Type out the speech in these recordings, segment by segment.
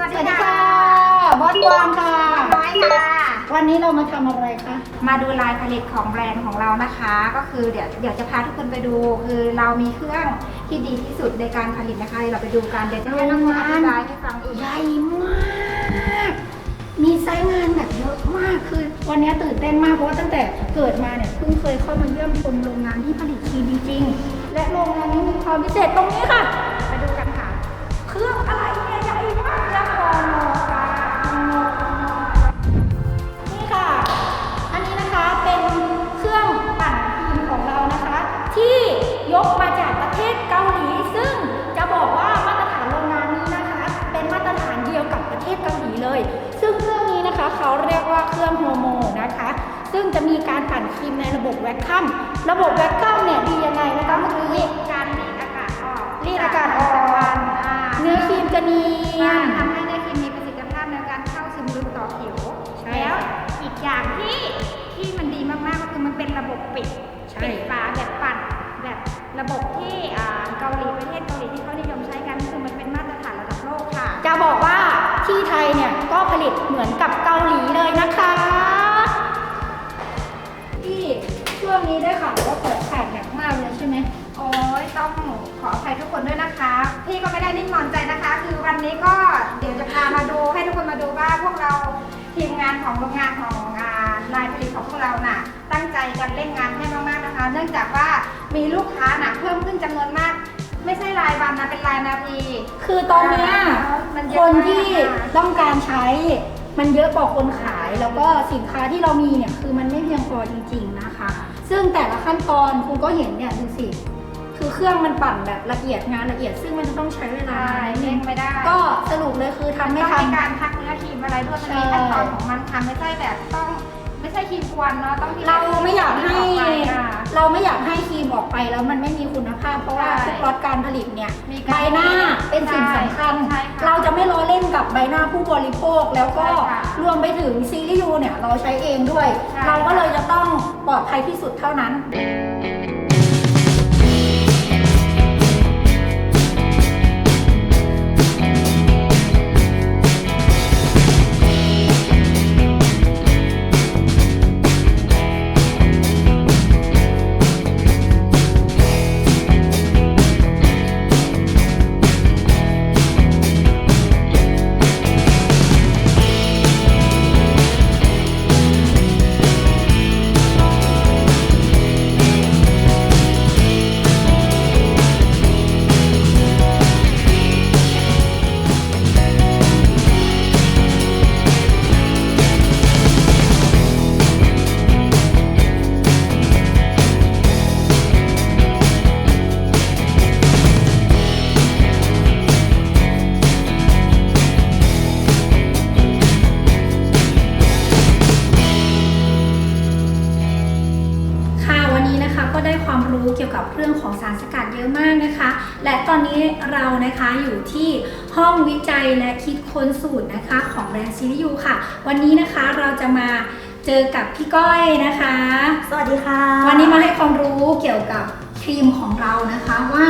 สวัสสดีวัสดีค่ะค่ะบอสกวางค่ะ น้อยค่ะ วันนี้เรามาทำอะไรคะมาดูลายผลิตของแบรนด์ของเรานะคะ ก็คือเดี๋ยวเดี๋ยวจะพาทุกคนไปดู คือเรามีเครื่องที่ดีที่สุดในการผลิตนะคะเดี๋ยวเราไปดูกันเดี๋ยวจะให้น้องๆอธิบายให้ฟังอีก ใหญ่มาก มีไซต์งานแบบเยอะมากคือ วันนี้ตื่นเต้นมากเพราะว่าตั้งแต่เกิดมาเนี่ยเพิ่งเคยเข้ามาเยี่ยมชมโรงงานที่ผลิตครีมจริงๆและโรงงานนี้มีความพิเศษตรงนี้ค่ะ ยกมาจากประเทศเกาหลี ซึ่งจะบอกว่ามาตรฐานโรงงานนี้นะคะ เป็นมาตรฐานเดียวกับประเทศเกาหลีเลย ซึ่งเครื่องนี้นะคะเขาเรียกว่าเครื่องโฮโมนะคะ ซึ่งจะมีการปั่นครีมในระบบแวคคัมระบบแวคคัมเนี่ยดียังไงนะคะเมื่อกี้การรีดอากาศออกรีดอากาศออกจากอ่าเนื้อครีมจะเนียนทำใพี่ก็ไม่ได้นิ่งนอนใจนะคะ คือวันนี้ก็เดี๋ยวจะพามาดูให้ทุกคนมาดูว่าพวกเราทีมงานของโรงงานของงานลายผลิตของพวกเราน่ะ ตั้งใจกันเร่งงานให้มากๆนะคะ เนื่องจากว่ามีลูกค้าน่ะเพิ่มขึ้นจำนวนมาก ไม่ใช่รายวันนะเป็นรายนาที คือตอนเนี้ยมันเยคอะนมากที่ค่ะต้องการใช้มันเยอะกว่าคนขายแล้วก็สินค้าที่เรามีเนี่ยคือมันไม่เพียงพอจริง ๆนะคะ ซึ่งแต่ละขั้นตอนคุณก็เห็นเนี่ยดูสิ คือเครื่องมันปั่นแบบละเอียดงานละเอียด ซึ่งมันจะต้องใช้เวลาใช่เร่งไม่ได้ก็สรุปเลยคือทำไม่ต้องทันมีการพักเนื้อครีมอะไรด้วยมันใช่มีขั้นตอนของมันทำไม่ใช่แบบต้องไม่ใช่ครีมกวนเนาะต้องที่เราไม่อยากให้ออกไปค่ะเราไม่อยากให้ครีมออกไปแล้วมันไม่มีคุณภาพ เพราะว่าใช่ทุกรถการผลิตเนี่ยมีใบการหน้าเป็นสิ่งสำคัญ ใช่ค่ะเราจะไม่ล้อเล่นกับใบหน้าผู้บริโภคแล้วก็ใช่ค่ะรวมไปถึงซีรีส์ยูเนี่ยเราใช้เองด้วย ใช่ เราก็เลยจะต้องปลอดภัยที่สุดเท่านั้นค่ะ และตอนนี้เรานะคะอยู่ที่ห้องวิจัยและคิดค้นสูตรนะคะของแบรนด์ซีรียูค่ะ วันนี้นะคะเราจะมาเจอกับพี่ก้อยนะคะ สวัสดีค่ะ วันนี้มาให้ความรู้เกี่ยวกับครีมของเรานะคะว่า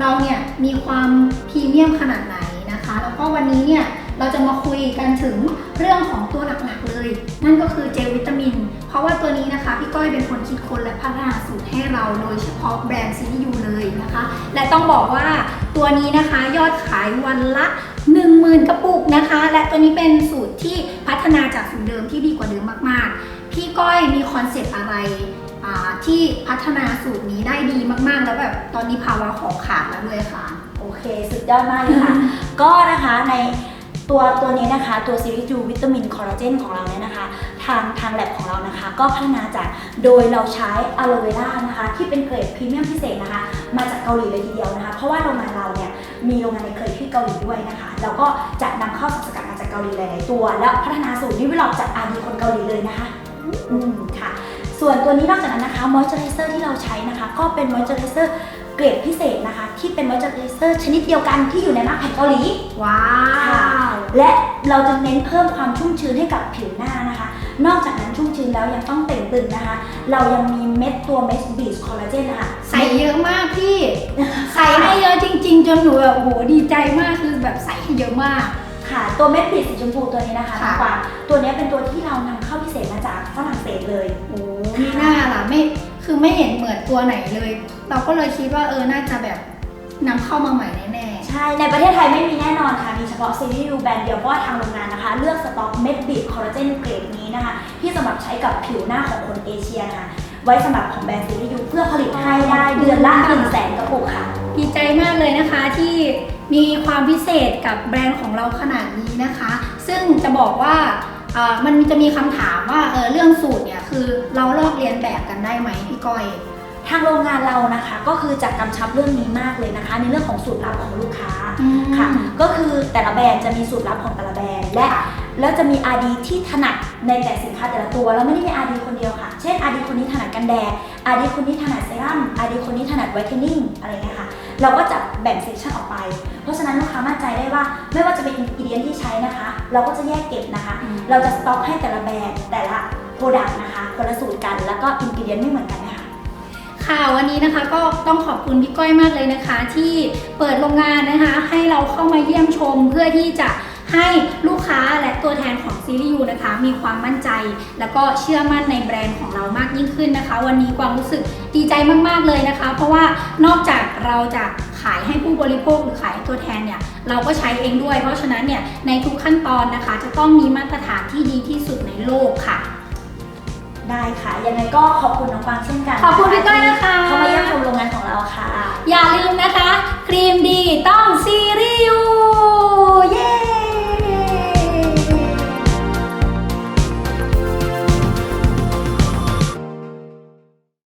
เราเนี่ยมีความพรีเมียมขนาดไหนนะคะ แล้วก็วันนี้เนี่ยเราจะมาคุยกันถึงเรื่องของตัวหลักๆเลย นั่นก็คือเจลวิตามิน เพราะว่าตัวนี้นะคะพี่ก้อยเป็นคนคิดค้นและพัฒนาสูตร ให้เราโดยเฉพาะแบรนด์ซีรียูเลยนะคะ และต้องบอกว่าตัวนี้นะคะยอดขายวันละ 10,000 กระปุกนะคะ และตัวนี้เป็นสูตรที่พัฒนาจากสูตรเดิมที่ดีกว่าเดิมมากๆ พี่ก้อยมีคอนเซปต์อะไรที่พัฒนาสูตรนี้ได้ดีมากๆ แล้วแบบตอนนี้ภาวะของขาดแล้วด้วยค่ะ โอเค สุดยอดมากเลยค่ะ ก็นะคะใน ตัวตัวนี้นะคะตัวซีรีส์จูวิตามินคอลลาเจนของเราเนี่ยนะคะ ทางทางแลบของเรานะคะ ก็พัฒนาจากโดยเราใช้อะโลเวรานะคะ ที่เป็นเกรดพรีเมียมพิเศษนะคะ มาจากเกาหลีเลยทีเดียวนะคะ เพราะว่าโรงงานเราเนี่ยมีโรงงานในเคยที่เกาหลีด้วยนะคะ แล้วก็จะนำเข้าสารสกัดมาจากเกาหลีหลายๆตัว แล้วพัฒนาสูตรดิวิลอปจากอาดีคนเกาหลีเลยนะคะอืมค่ะ ส่วนตัวนี้นอกจากนั้นนะคะมอยเจอไรเซอร์ที่เราใช้นะคะ ก็เป็นมอยเจอไรเซอร์ เกรดพิเศษนะคะ ที่เป็นมอยเจอไรเซอร์ชนิดเดียวกันที่อยู่ในมาร์กแผ่นเกาหลี ว้าวและเราจะเน้นเพิ่มความชุ่มชื้นให้กับผิวหน้านะคะ นอกจากนั้นชุ่มชื้นแล้วยังต้องเต่งตึงนะคะ เรายังมีเม็ดตัวเม็ดบีชคอลลาเจนนะคะใส่เยอะมากพี่ ใส่ให้เยอะจริง ๆ จนหนูแบบโอ้โหดีใจมากคือแบบใส่ให้เยอะมาก ค่ะ ตัวเม็ดบีดสีชมพูตัวนี้นะคะค่ะน้องกวางตัวนี้เป็นตัวที่เรานำเข้าพิเศษมาจากฝรั่งเศสเลย โอ้มีหน้าล่ะไม่ คือไม่เห็นเหมือนตัวไหนเลย เราก็เลยคิดว่าเออน่าจะแบบนำเข้ามาใหม่แน่ใช่ ในประเทศไทยไม่มีแน่นอนค่ะ มีเฉพาะซีรีส์ยูแบรนด์เดียวเพราะว่าทางโรงงานนะคะ เลือกสต็อกเม็ดบีดคอลลาเจนเกรดนี้นะคะ ที่สำหรับใช้กับผิวหน้าของคนเอเชียนะคะ ไว้สำหรับของแบรนด์ซีรีส์ยูเพื่อผลิตให้ได้เดือนละ1 0 0 0 0แสนกระปุกค่ะ ๆ ดีใจมากเลยนะคะที่มีความพิเศษกับแบรนด์ของเราขนาดนี้นะคะ ซึ่งจะบอกว่าเอ่อ มันจะมีคำถามว่าเออเรื่องสูตรเนี่ยคือเราลอกเรียนแบบกันได้ไหมพี่ก้อยทางโรงงานเรานะคะก็คือจะกำชับเรื่องนี้มากเลยนะคะ ในเรื่องของสูตรลับของลูกค้าค่ะก็คือแต่ละแบรนด์จะมีสูตรลับของแต่ละแบรนด์และแล้วจะมี RD ที่ถนัดในแต่สินค้าแต่ละตัวแล้วไม่ได้มี RD คนเดียวค่ะ เช่น RD คนนี้ถนัดกันแดด RD คนนี้ถนัดเซรั่ม RD คนนี้ถนัดไวท์เทนนิ่งอะไรเงี้ยค่ะเราก็จะแบ่งเซสชันออกไป เพราะฉะนั้นลูกค้ามั่นใจได้ว่า ไม่ว่าจะเป็นอินกิเดียนที่ใช้นะคะ เราก็จะแยกเก็บนะคะอืมเราจะสต็อกให้แต่ละแบรนด์แต่ละโปรดักต์นะคะคนละสูตรกันแล้วก็อินกิเดียนไม่เหมือนกันนะคะค่ะวันนี้นะคะก็ต้องขอบคุณพี่ก้อยมากเลยนะคะ ที่เปิดโรงงานนะคะ ให้เราเข้ามาเยี่ยมชมเพื่อที่จะ ให้ลูกค้าและตัวแทนของซีรีส์ยูนะคะ มีความมั่นใจ แล้วก็เชื่อมั่นในแบรนด์ของเรามากยิ่งขึ้นนะคะ วันนี้กวางรู้สึกดีใจมากๆเลยนะคะ เพราะว่านอกจากเราจะขายให้ผู้บริโภคหรือขายตัวแทนเนี่ยเราก็ใช้เองด้วย เพราะฉะนั้นเนี่ยในทุกขั้นตอนนะคะ จะต้องมีมาตรฐานที่ดีที่สุดในโลกค่ะ ได้ค่ะ ยังไงก็ขอบคุณน้องกวางเช่นกันขอบคุณพี่ก้อยนะคะ เข้ามาเยี่ยมชมโรงงานของเราค่ะ อย่าลืมนะคะ ครีมดีต้องซี